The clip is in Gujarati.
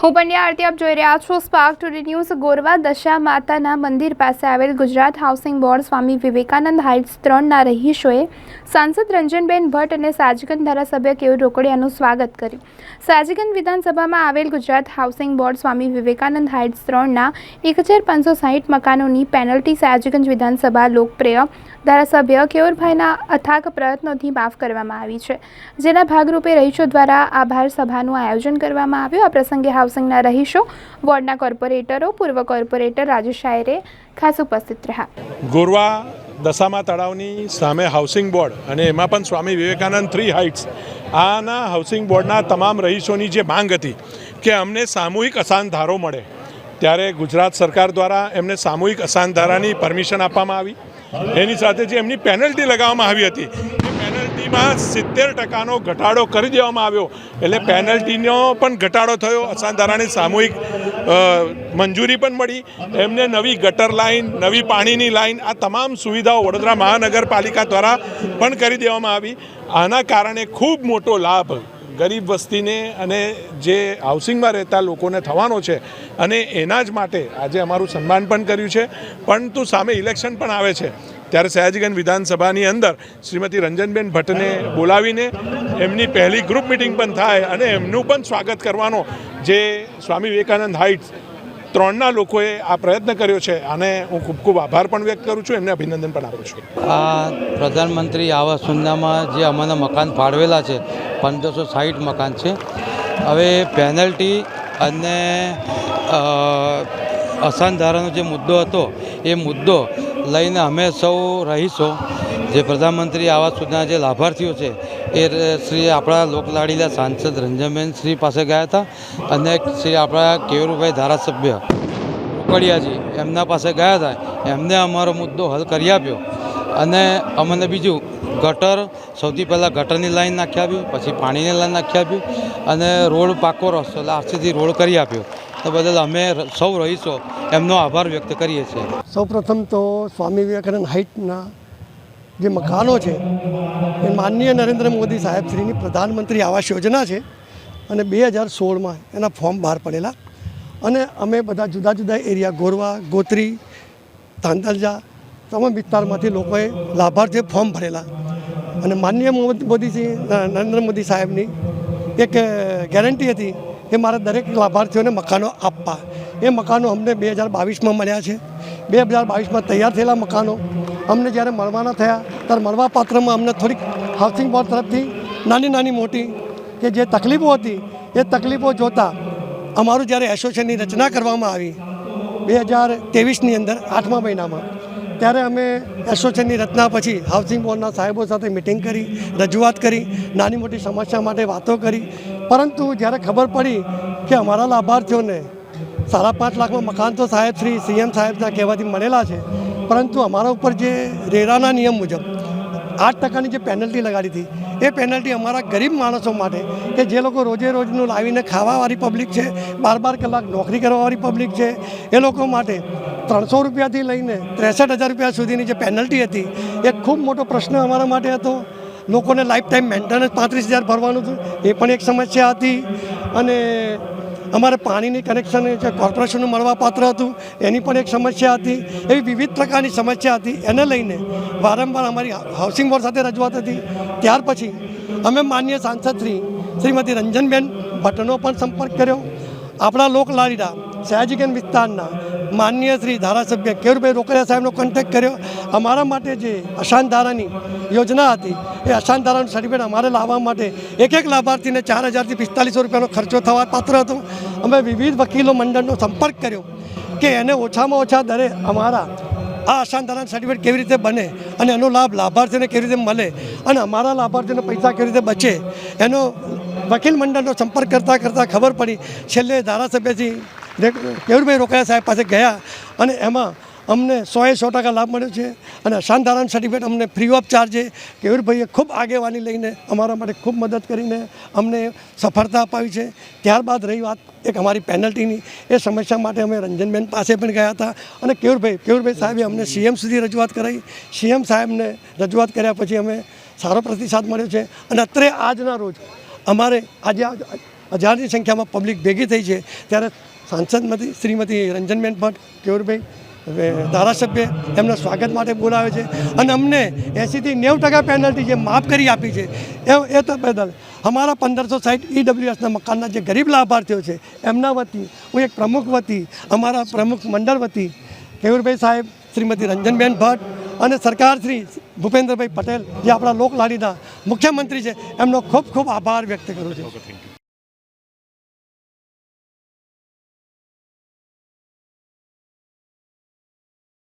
હું પંડ્યા આરતી આપ જોઈ રહ્યા છો. સ્પાર્ક ટુડે ન્યૂઝ ગોરવા દશા માતાના મંદિર પાસે આવેલ Gujarat housing board Swami Vivekananda heights ત્રણના રહીશોએ સાંસદ રંજનબેન ભટ્ટ અને સાજગન ધારાસભ્ય કેયુર રોકડિયાનું સ્વાગત કર્યું. સાજગન વિધાનસભામાં આવેલ Gujarat housing board Swami Vivekananda heights ત્રણના એક હજાર પાંચસો સાહીઠ મકાનોની પેનલ્ટી સાજગંજ વિધાનસભા લોકપ્રિય ધારાસભ્ય કેયુરભાઈના અથાગ પ્રયત્નોથી માફ કરવામાં આવી છે. જેના ભાગરૂપે રહીશો દ્વારા આભાર સભાનું આયોજન કરવામાં આવ્યું. આ પ્રસંગે હાઉસિંગના રહીશો, વોર્ડના કોર્પોરેટરો, પૂર્વ કોર્પોરેટર રાજુ શાયરે ખાસ ઉપસ્થિત રહ્યા. ગોરવા દશામા તળાવની સામે હાઉસિંગ બોર્ડ અને એમાં પણ સ્વામી વિવેકાનંદ થ્રી હાઇટ્સ આના હાઉસિંગ બોર્ડના તમામ રહીશોની જે માંગ હતી કે અમને સામૂહિક અસાન મળે, ત્યારે ગુજરાત સરકાર દ્વારા એમને સામૂહિક અસાન પરમિશન આપવામાં આવી. એની સાથે જે એમની પેનલ્ટી લગાવવામાં આવી હતી, એ પેનલ્ટીમાં સિત્તેર ટકાનો ઘટાડો કરી દેવામાં આવ્યો. એટલે પેનલ્ટીનો પણ ઘટાડો થયો. અસાન ધારાની સામૂહિક મંજૂરી પણ મળી. એમને નવી ગટર લાઇન નવી પાણીની લાઇન આ તમામ સુવિધાઓ વડોદરા મહાનગરપાલિકા દ્વારા પણ કરી દેવામાં આવી. આના કારણે ખૂબ મોટો લાભ ગરીબ વસ્તીને અને જે હાઉસિંગમાં રહેતા લોકોને થવાનો છે અને એના જ માટે આજે અમારું સન્માન પણ કર્યું છે. પરંતુ સામે ઇલેક્શન પણ આવે છે. ત્યારે સયાજીગંજ વિધાનસભાની અંદર શ્રીમતી રંજનબેન ભટ્ટને બોલાવીને એમની પહેલી ગ્રુપ મિટિંગ પણ થાય અને એમનું પણ સ્વાગત કરવાનો જે સ્વામી વિવેકાનંદ હાઇટ્સ ત્રણના લોકોએ આ પ્રયત્ન કર્યો છે. અને હું ખૂબ ખૂબ આભાર પણ વ્યક્ત કરું છું. એમને અભિનંદન પણ આપું છું. આ પ્રધાનમંત્રી આવાસ યોજનામાં જે અમારા મકાન ફાળવેલા છે પંદરસો સાઠ મકાન છે. હવે પેનલ્ટી અને અ, અસાનધારાનો જે મુદ્દો હતો એ મુદ્દો લઈને અમે સૌ રહીશો. જે પ્રધાનમંત્રી આવાસ યોજના જે લાભાર્થીઓ છે, એ શ્રી આપણા લોકલાડીલા સાંસદ રંજનબેન શ્રી પાસે ગયા હતા અને શ્રી આપણા કેવરુભાઈ ધારાસભ્ય રોકડિયાજી એમના પાસે ગયા હતા. એમને અમારો મુદ્દો હલ કરી આપ્યો અને અમને બીજું ગટર, સૌથી પહેલાં ગટરની લાઈન નાખી આપી, પછી પાણીની લાઈન નાખી આપી અને રોડ પાકો રસ્તો, એટલે આરસીથી રોડ કરી આપ્યો. તો બદલ અમે સૌ રહીશો એમનો આભાર વ્યક્ત કરીએ છીએ. સૌપ્રથમ તો સ્વામી વિવેકાનંદ હાઇટના જે મકાનો છે, એ માનનીય નરેન્દ્ર મોદી સાહેબશ્રીની પ્રધાનમંત્રી આવાસ યોજના છે અને બે હજાર સોળમાં એના ફોર્મ બહાર પડેલા. અને અમે બધા જુદા જુદા એરિયા, ગોરવા, ગોત્રી તાંતલજા તમામ વિસ્તારમાંથી લોકોએ લાભાર્થે ફોર્મ ભરેલા. અને માનનીય મોદીજી નરેન્દ્ર મોદી સાહેબની એક ગેરંટી હતી કે મારા દરેક લાભાર્થીઓને મકાનો આપવા. એ મકાનો અમને બે હજાર બાવીસમાં મળ્યા છે. બે હજાર બાવીસમાં તૈયાર થયેલા મકાનો અમને જ્યારે મળવાના થયા, ત્યારે મળવા પાત્રમાં અમને થોડીક હાઉસિંગ બોર્ડ તરફથી નાની નાની મોટી કે જે તકલીફો હતી, એ તકલીફો જોતાં અમારું જ્યારે એસોસિએશનની રચના કરવામાં આવી, બે હજાર ત્રેવીસની અંદર આઠમા મહિનામાં ત્યારે અમે એસોસિએશનની રચના પછી હાઉસિંગ બોર્ડના સાહેબો સાથે મિટિંગ કરી, રજૂઆત કરી, નાની મોટી સમસ્યા માટે વાતો કરી. પરંતુ જ્યારે ખબર પડી કે અમારા લાભાર્થીઓને સાડા પાંચ લાખમાં મકાન તો સાહેબ શ્રી સીએમ સાહેબના કહેવાથી મળેલા છે, પરંતુ અમારા ઉપર જે રેરાના નિયમ મુજબ આઠ ટકાની જે પેનલ્ટી લગાડી હતી, એ પેનલ્ટી અમારા ગરીબ માણસો માટે કે જે લોકો રોજે રોજનું લાવીને ખાવાવાળી પબ્લિક છે, બાર બાર કલાક નોકરી કરવાવાળી પબ્લિક છે, એ લોકો માટે ત્રણસો રૂપિયાથી લઈને ત્રેસઠ હજાર રૂપિયા સુધીની જે પેનલ્ટી હતી, એ ખૂબ મોટો પ્રશ્ન અમારા માટે હતો. લોકોને લાઈફ ટાઈમ મેન્ટેનન્સ પાંત્રીસ હજાર ભરવાનું હતું. એ પણ એક સમસ્યા હતી. અને અમારે પાણીની કનેક્શન જે કોર્પોરેશનનું મળવાપાત્ર હતું, એની પણ એક સમસ્યા હતી. એવી વિવિધ પ્રકારની સમસ્યા હતી. એને લઈને વારંવાર અમારી હાઉસિંગ બોર્ડ સાથે રજૂઆત હતી. ત્યાર પછી અમે માન્ય સાંસદ શ્રી, શ્રીમતી રંજનબેન ભટ્ટનો પણ સંપર્ક કર્યો. આપણા લોકલાડીના સયાજીગંજ વિસ્તારના માન્ય શ્રી ધારાસભ્ય કેરુભાઈ રોકડિયા સાહેબનો કોન્ટેક્ટ કર્યો. અમારા માટે જે અશાંત ધારાની યોજના હતી, એ અશાંત ધારાનું સર્ટિફિકેટ અમારે લાવવા માટે એક એક લાભાર્થીને ચાર હજારથી પિસ્તાલીસો રૂપિયાનો ખર્ચો થવા પાત્ર હતો. અમે વિવિધ વકીલો મંડળનો સંપર્ક કર્યો કે એને ઓછામાં ઓછા દરે અમારા આ અશાંત ધારાનું સર્ટિફિકેટ કેવી રીતે બને અને એનો લાભ લાભાર્થીને કેવી રીતે મળે અને અમારા લાભાર્થીને પૈસા કેવી રીતે બચે એનો વકીલ મંડળનો સંપર્ક કરતાં કરતાં ખબર પડી. છેલ્લે ધારાસભ્યજી કેવડભાઈ રોકાયા સાહેબ પાસે ગયા અને એમાં અમને સોએ સો ટકા લાભ મળ્યો છે અને અશાંત ધારણ સર્ટિફિકેટ અમને ફ્રી ઓફ ચાર્જે કેવુરભાઈએ ખૂબ આગેવાની લઈને અમારા માટે ખૂબ મદદ કરીને અમને સફળતા અપાવી છે. ત્યારબાદ રહી વાત એક અમારી પેનલ્ટીની. એ સમસ્યા માટે અમે રંજનબેન પાસે પણ ગયા હતા અને કેવુરભાઈ કેવુરભાઈ સાહેબે અમને સીએમ સુધી રજૂઆત કરાવી સીએમ સાહેબને રજૂઆત કર્યા પછી અમે સારો પ્રતિસાદ મળ્યો છે. અને અત્રે આજના રોજ અમારે આજે હજારની સંખ્યામાં પબ્લિક ભેગી થઈ છે. ત્યારે સાંસદમાંથી શ્રીમતી રંજનબેન ભટ્ટ, કેવુરભાઈ ધારાસભ્ય, એમના સ્વાગત માટે બોલાવે છે. અને અમને એંસીથી નેવું ટકા પેનલ્ટી જે માફ કરી આપી છે, એ એ તો બદલ. અમારા પંદરસો સાઠ ઈડબ્લ્યુએસના મકાનના જે ગરીબ લાભાર્થીઓ છે, એમના વતી, હું એક પ્રમુખ વતી, અમારા પ્રમુખ મંડળ વતી, કેવુરભાઈ સાહેબ, શ્રીમતી રંજનબેન ભટ્ટ અને સરકાર શ્રી ભૂપેન્દ્રભાઈ પટેલ જે આપણા લોકલાડીના મુખ્યમંત્રી છે, એમનો ખૂબ ખૂબ આભાર વ્યક્ત કરું છું.